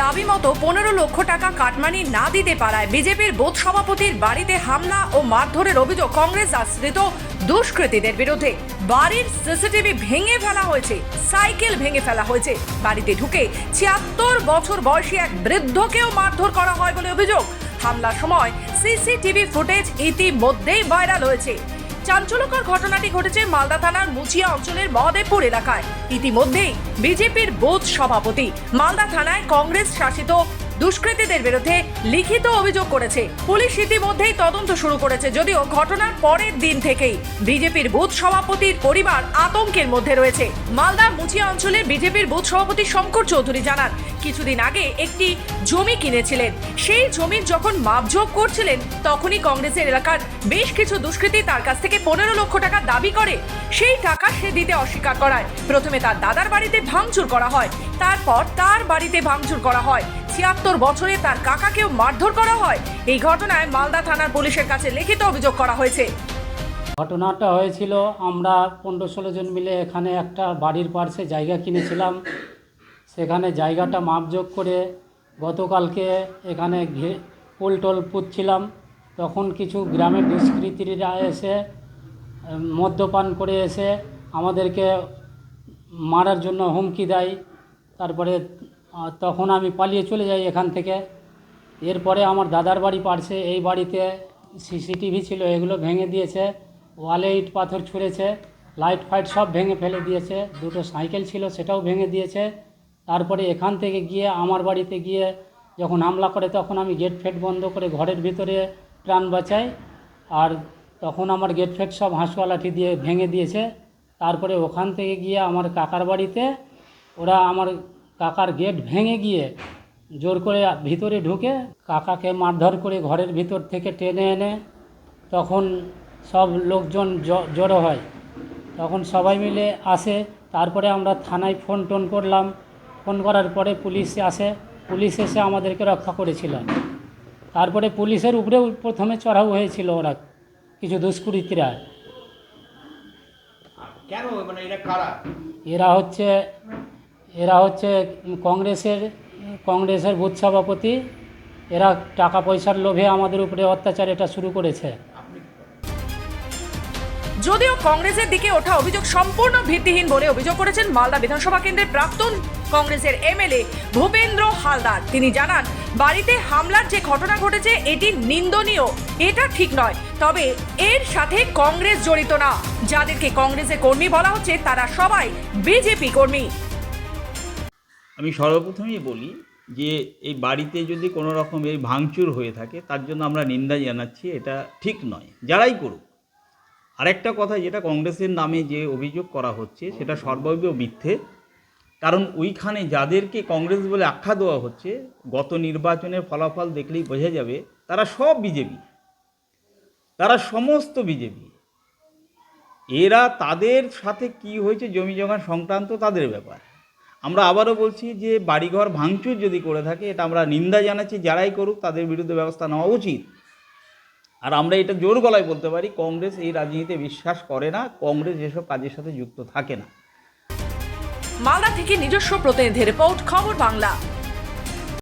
দাবি মতো পনেরো লক্ষ টাকা কাটমানি না দিতে পারায় বিজেপির বোধ সভাপতির বাড়িতে হামলা ও মারধরের অভিযোগ কংগ্রেস আশ্রিত দুষ্কৃতীদের বিরুদ্ধে। বাড়ির সিসিটিভি ভেঙে ফেলা হয়েছে, সাইকেল ভেঙে ফেলা হয়েছে। বাড়িতে ঢুকে ছিয়াত্তর বছর বয়সী এক বৃদ্ধকেও মারধর করা হয় বলে অভিযোগ। হামলার সময় সিসিটিভি ফুটেজ ইতিমধ্যেই ভাইরাল হয়েছে। চাঞ্চল্যকর ঘটনাটি ঘটেছে মালদা থানার মুচিয়া অঞ্চলের মহদেবপুর এলাকায়। ইতিমধ্যেই বিজেপির বোধ সভাপতি। মালদা থানায় কংগ্রেস শাসিত দুষ্কৃতীদের বিরুদ্ধে লিখিত অভিযোগ করেছে। পুলিশ ইতিমধ্যেই তদন্ত শুরু করেছে, যদিও ঘটনার পরের দিন থেকেই। বিজেপির বুথ সভাপতির পরিবার আতঙ্কের মধ্যে রয়েছে। মালদা মুচিয়া অঞ্চলে বিজেপির বুথ সভাপতি শঙ্কর চৌধুরী জানান, কিছুদিন আগে একটি জমি কিনেছিলেন। সেই জমির যখন মাপঝোপ করছিলেন, তখনই কংগ্রেসের এলাকার বেশ কিছু দুষ্কৃতী তার কাছ থেকে পনেরো লক্ষ টাকা দাবি করে সেই টাকা সে দিতে অস্বীকার করায়। প্রথমে তার দাদার বাড়িতে ভাঙচুর করা হয়, তারপর তার বাড়িতে ভাঙচুর করা হয়। ছিয়াত্তর বছরে তার কাকাকেও মারধর করা হয়। এই ঘটনায় মালদা থানার পুলিশের কাছে লিখিত অভিযোগ করা হয়েছে। ঘটনাটা হয়েছিল, আমরা পনেরো ষোলো জন মিলে এখানে একটা বাড়ির পার্শ্বে জায়গা কিনেছিলাম। সেখানে জায়গাটা মাপযোগ করে গতকালকে এখানে পোল টোল পুঁতছিলাম। তখন কিছু গ্রামের দুষ্কৃতীরা এসে মদ্যপান করে এসে আমাদেরকে মারার জন্য হুমকি দেয়। তারপরে তখন আমি পালিয়ে চলে যাই এখান থেকে। এরপরে আমার দাদার বাড়ি পারছে, এই বাড়িতে সিসিটিভি ছিল, এগুলো ভেঙে দিয়েছে, ওয়ালে ইট পাথর ছুঁড়েছে, লাইট ফাইট সব ভেঙে ফেলে দিয়েছে, দুটো সাইকেল ছিল সেটাও ভেঙে দিয়েছে। তারপরে এখান থেকে গিয়ে আমার বাড়িতে গিয়ে যখন হামলা করে, তখন আমি গেট ফেট বন্ধ করে ঘরের ভিতরে প্রাণ বাঁচাই। আর তখন আমার গেট ফেট সব হাঁসুয়া লাঠি দিয়ে ভেঙে দিয়েছে। তারপরে ওখান থেকে গিয়ে আমার কাকার বাড়িতে ওরা আমার কাকার গেট ভেঙে গিয়ে জোর করে ভিতরে ঢুকে কাকাকে মারধর করে ঘরের ভিতর থেকে টেনে এনে তখন সব লোকজন জড়ো হয়। তখন সবাই মিলে আসে। তারপরে আমরা থানায় ফোন টোন করলাম। ফোন করার পরে পুলিশ আসে। পুলিশ এসে আমাদেরকে রক্ষা করেছিল। তারপরে পুলিশের উপরেও প্রথমে চড়াও হয়েছিল ওরা কিছু দুষ্কৃতীরা। কেন? মানে কারা? এরা হচ্ছে এরা হচ্ছে কংগ্রেসের কংগ্রেসের বুথ সভাপতি। এরা টাকা পয়সার লোভে আমাদের উপরে অত্যাচার এটা শুরু করেছে। যদিও কংগ্রেসের দিকে ওঠা অভিযোগ সম্পূর্ণ ভিত্তিহীন বলে অভিযোগ করেছেন মালদা বিধানসভা কেন্দ্রের প্রাক্তন কংগ্রেসের এমএলএ ভূপেন্দ্র হালদার। তিনি জানান, বাড়িতে হামলার যে ঘটনা ঘটেছে, এটি নিন্দনীয়। এটা ঠিক নয়, তবে এর সাথে কংগ্রেস জড়িত না। যাদেরকে কংগ্রেসের কর্মী বলা হচ্ছে, তারা সবাই বিজেপি কর্মী। আমি সর্বপ্রথমেই বলি যে এই বাড়িতে যদি কোনো রকম এই ভাঙচুর হয়ে থাকে, তার জন্য আমরা নিন্দা জানাচ্ছি, এটা ঠিক নয়। যারাই করুক। আরেকটা কথা যেটা কংগ্রেসের নামে যে অভিযোগ করা হচ্ছে, সেটা সর্বৈব মিথ্যে। কারণ ওইখানে যাদেরকে কংগ্রেস বলে আখ্যা দেওয়া হচ্ছে, গত নির্বাচনের ফলাফল দেখলেই বোঝা যাবে, তারা সব বিজেপি। তারা সমস্ত বিজেপি। এরা তাদের সাথে কি হয়েছে, জমি জমা সংক্রান্ত তাদের ব্যাপার। আমরা আবারও বলছি যে বাড়িঘর ভাঙচুর যদি করে থাকে, এটা আমরা নিন্দা জানাচ্ছি, যারাই করুক, তাদের বিরুদ্ধে ব্যবস্থা নেওয়া উচিত। আর আমরা এটা জোর গলায় বলতে পারি, কংগ্রেস এই রাজনীতিতে বিশ্বাস করে না, কংগ্রেস এসব কাজের সাথে যুক্ত থাকে না। মালদা থেকে নিজস্ব প্রতিনিধি রিপোর্ট, খবর বাংলা।